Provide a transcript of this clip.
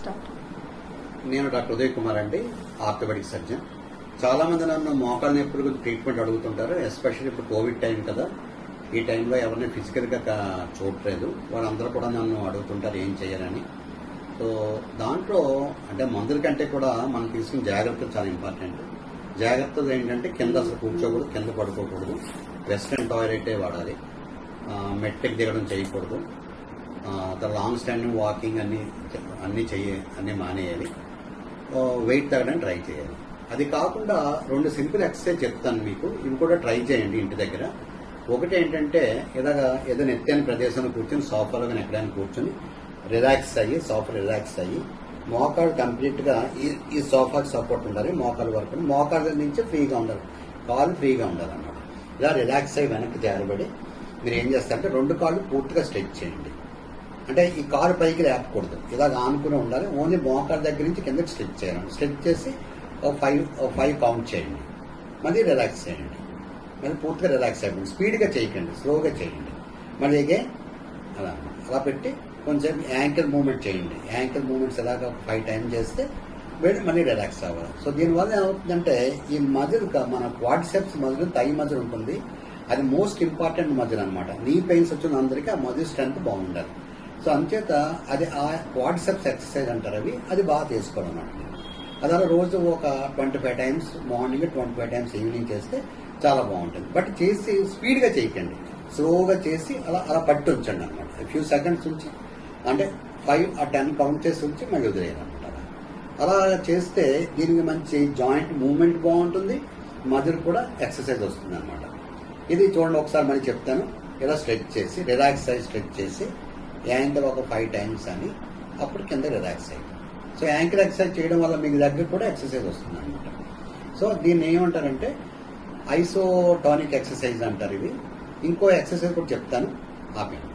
Start. నేను doctor Uday Kumar అండి orthopaedic surgeon. చాలా మంది నన్ను మోకాళ్ళ నొప్పుల గురించి ట్రీట్మెంట్ అడుగుతుంటారు ఎస్పెషల్లీ ఇప్పుడు కోవిడ్ టైం కదా. ఈ టైంలో ఎవరిని ఫిజికల్గా చూడలేదు చూడట్లేదు. వాళ్ళందరూ కూడా నన్ను అడుగుతుంటారు ఏం చేయాలని. సో దాంట్లో అంటే మందుల కంటే కూడా మనం తీసుకున్న జాగ్రత్తలు చాలా ఇంపార్టెంట్. జాగ్రత్తలు ఏంటంటే కింద అసలు కూర్చోకూడదు కింద పడుకోకూడదు. వెస్ట్రన్ టాయిలెటే వాడాలి. మెట్రిక్ దిగడం చేయకూడదు. లాంగ్ స్టాండింగ్ వాకింగ్ అన్ని అన్ని చెయ్యి అన్ని మానేయాలి. వెయిట్ తగ్గడానికి ట్రై చేయాలి. అది కాకుండా రెండు సింపుల్ ఎక్సర్సైజ్ చెప్తాను మీకు. ఇవి కూడా ట్రై చేయండి ఇంటి దగ్గర. ఒకటి ఏంటంటే ఇలాగ ఏదైనా ఎత్తైన ప్రదేశంలో కూర్చొని సోఫాలో కానీ ఎక్కడైనా కూర్చొని రిలాక్స్ అయ్యి సోఫా రిలాక్స్ అయ్యి మోకాలు కంప్లీట్గా ఈ ఈ సోఫాకి సపోర్ట్ ఉండాలి మోకాలు వరకు. మోకాల నుంచి ఫ్రీగా ఉండాలి. కాలు ఫ్రీగా ఉండాలి అన్నమాట ఇలా రిలాక్స్ అయ్యి వెనక్కి జారబడి మీరు ఏం చేస్తారంటే రెండు కాళ్ళు పూర్తిగా స్ట్రెచ్ చేయండి. అంటే ఈ కారు పైకి లేపకూడదు. ఇలాగ ఆనుకుని ఉండాలి. ఓన్లీ మోకాల దగ్గర నుంచి కిందకి స్ట్రెచ్ చేయాలి. స్ట్రెచ్ చేసి ఒక ఫైవ్ ఫైవ్ కౌంట్ చేయండి. మళ్ళీ రిలాక్స్ చేయండి. మళ్ళీ పూర్తిగా రిలాక్స్ అయిపోయింది స్పీడ్గా చేయకండి. స్లోగా చేయండి. మళ్ళీ ఇగే అలా అలా పెట్టి కొంచెం యాంకిల్ మూమెంట్ చేయండి. యాంకిల్ మూమెంట్స్ ఎలాగ ఫైవ్ టైం చేస్తే వెళ్ళి మళ్ళీ రిలాక్స్ అవ్వాలి. సో దీనివల్ల ఏమవుతుందంటే ఈ మజిల్ మన క్వాడ్సెప్స్ మజిల్ తై మజిల్ ఉంటుంది. అది మోస్ట్ ఇంపార్టెంట్ మజిల్ అనమాట నీ పెయిన్స్ వచ్చిన అందరికీ ఆ మజిల్ స్ట్రెంత్ బాగుండాలి. సో అంచేత అది ఆ వాట్సప్స్ ఎక్సర్సైజ్ అంటారు అవి అది బాగా చేసుకోవాలన్నమాట. అలా రోజు ఒక twenty five times morning twenty five times evening చేస్తే చాలా బాగుంటుంది. బట్ చేసి స్పీడ్గా చేయకండి. స్లోగా చేసి అలా అలా పట్టి ఉంచండి అనమాట ఫ్యూ సెకండ్స్ ఉంచి అంటే ఫైవ్ ఆ టెన్ కౌంట్ చేసి ఉంచి మళ్ళీ వదిలేయాలన్నమాట. అలా అలా చేస్తే దీనికి మంచి జాయింట్ మూమెంట్ బాగుంటుంది మజిల్ కూడా ఎక్సర్సైజ్ వస్తుంది అనమాట ఇది చూడండి ఒకసారి మళ్ళీ చెప్తాను. ఇలా స్ట్రెచ్ చేసి రిలాక్స్ అయ్యి స్ట్రెచ్ చేసి యాంగిల్ ఒక ఫైవ్ టైమ్స్ అని అప్పుడు కింద రిలాక్స్ అయ్యి. సో యాంకిల్ ఎక్సర్సైజ్ చేయడం వల్ల మీకు దగ్గర కూడా ఎక్సర్సైజ్ వస్తుంది అనమాట సో దీన్ని ఏమంటారంటే ఐసోటానిక్ ఎక్సర్సైజ్ అంటారు ఇవి. ఇంకో ఎక్సర్సైజ్ కూడా చెప్తాను. ఆపండి